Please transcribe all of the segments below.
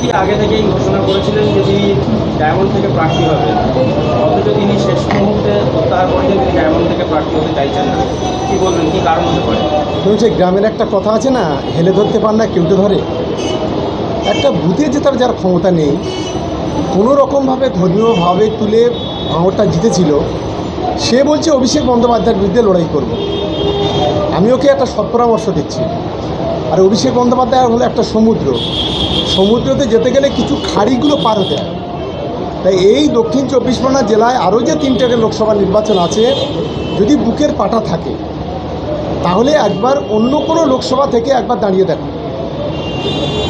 কি আগে থেকেই ঘোষণা করেছিলেন যে তিনি ডায়মন্ড থেকে প্রার্থী হবেন? অথচ তিনি শেষ মুহূর্তে প্রত্যাহার তিনি ডায়মন্ড থেকে প্রার্থী হতে চাইছেন না। কি বলবেন, কি কারণ হতে পারে? যে গ্রামের একটা কথা আছে না, হেলে ধরতে পার না কেউটে ধরে। একটা বুথে জেতার যার ক্ষমতা নেই, কোনো রকমভাবে ধর্মীয়ভাবে তুলে ভাঙরটা জিতেছিল, সে বলছে অভিষেক বন্দ্যোপাধ্যায়ের বিরুদ্ধে লড়াই করব। আমি ওকে একটা সৎপরামর্শ দিচ্ছি। আর অভিষেক বন্দ্যোপাধ্যায় হলো একটা সমুদ্র। সমুদ্রতে যেতে গেলে কিছু খাড়িগুলো পার হতে হয়। তাই এই দক্ষিণ চব্বিশ পরগনা জেলায় আরও যে তিনটে লোকসভা নির্বাচন আছে, যদি বুকের পাটা থাকে, তাহলে একবার অন্য কোনো লোকসভা থেকে একবার দাঁড়িয়ে দেখো।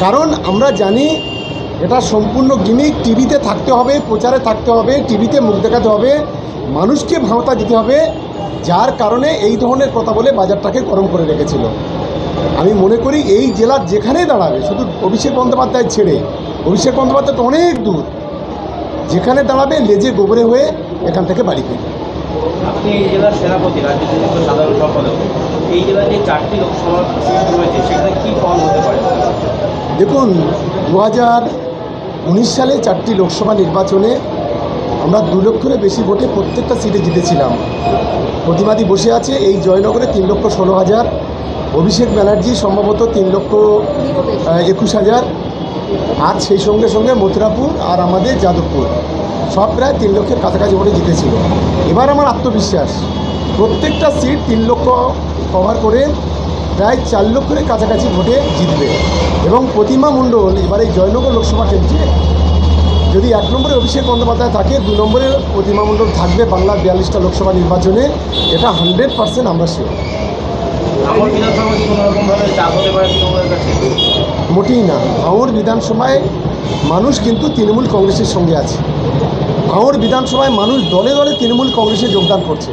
কারণ আমরা জানি এটা সম্পূর্ণ গিমিক, টিভিতে থাকতে হবে, প্রচারে থাকতে হবে, টিভিতে মুখ দেখাতে হবে, মানুষকে ভাওতা দিতে হবে, যার কারণে এই ধরনের কথা বলে বাজারটাকে গরম করে রেখেছিল। আমি মনে করি এই জেলার যেখানেই দাঁড়াবে শুধু অভিষেক বন্দ্যোপাধ্যায় ছেড়ে অভিষেক বন্দ্যোপাধ্যায় তো অনেক দূর যেখানে দাঁড়াবে লেজে গোবরে হয়ে এখান থেকে বাড়ি ফিরবে। আপনি এই জেলার সেনাপতি রাজ্য সাধারণ সম্পাদক এই জেলায় যে চারটি লোকসভা রয়েছে সেখানে কী ফল হতে পারে? দেখুন দু হাজার উনিশ সালে চারটি লোকসভা নির্বাচনে আমরা দু লক্ষের বেশি ভোটে প্রত্যেকটা সিটে জিতেছিলাম। প্রতিবাদী বসে আছে এই জয়নগরে তিন লক্ষ ষোলো হাজার অভিষেক ব্যানার্জি সম্ভবত তিন লক্ষ একুশ হাজার। আর সেই সঙ্গে সঙ্গে মথুরাপুর আর আমাদের যাদবপুর, সব প্রায় তিন লক্ষের কাছাকাছি ভোটে জিতেছিল। এবার আমার আত্মবিশ্বাস, প্রত্যেকটা সিট তিন লক্ষ কভার করে প্রায় চার লক্ষের কাছাকাছি ভোটে জিতবে। এবং প্রতিমা মণ্ডল এবার এই জয়নগর লোকসভা কেন্দ্রে, যদি এক নম্বরে অভিষেক বন্দ্যোপাধ্যায় থাকে, দু নম্বরে প্রতিমা মণ্ডল থাকবে বাংলার বিয়াল্লিশটা লোকসভা নির্বাচনে। এটা হান্ড্রেড পার্সেন্ট আমরা শিওর মোটেই না। ভাঙড় বিধানসভায় মানুষ কিন্তু তৃণমূল কংগ্রেসের সঙ্গে আছে। ভাঙড় বিধানসভায় মানুষ দলে দলে তৃণমূল কংগ্রেসে যোগদান করছে।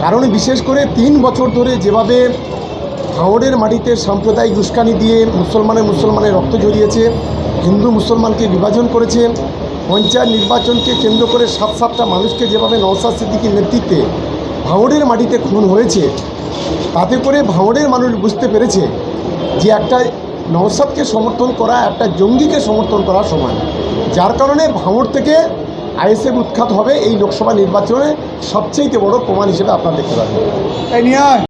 কারণ বিশেষ করে তিন বছর ধরে যেভাবে ভাঙড়ের মাটিতে সাম্প্রদায়িক উস্কানি দিয়ে মুসলমানের মুসলমানের রক্ত ঝরিয়েছে, হিন্দু মুসলমানকে বিভাজন করেছে, পঞ্চায়েত নির্বাচনকে কেন্দ্র করে সাত সাতটা মানুষকে যেভাবে নওসাদ সিদ্দিকির নেতৃত্বে ভাঙড়ের মাটিতে খুন হয়েছে। তাতে করে ভাঙড়ের মানুষ বুঝতে পেরেছে যে একটা নওসাদকে সমর্থন করা, একটা জঙ্গিকে সমর্থন করা সমান যার কারণে ভাঙড় থেকে আইএসএফ উৎখাত হবে এই লোকসভা নির্বাচনে সবচেয়ে বড় প্রমাণ হিসেবে আপনারা দেখতে পাবেন।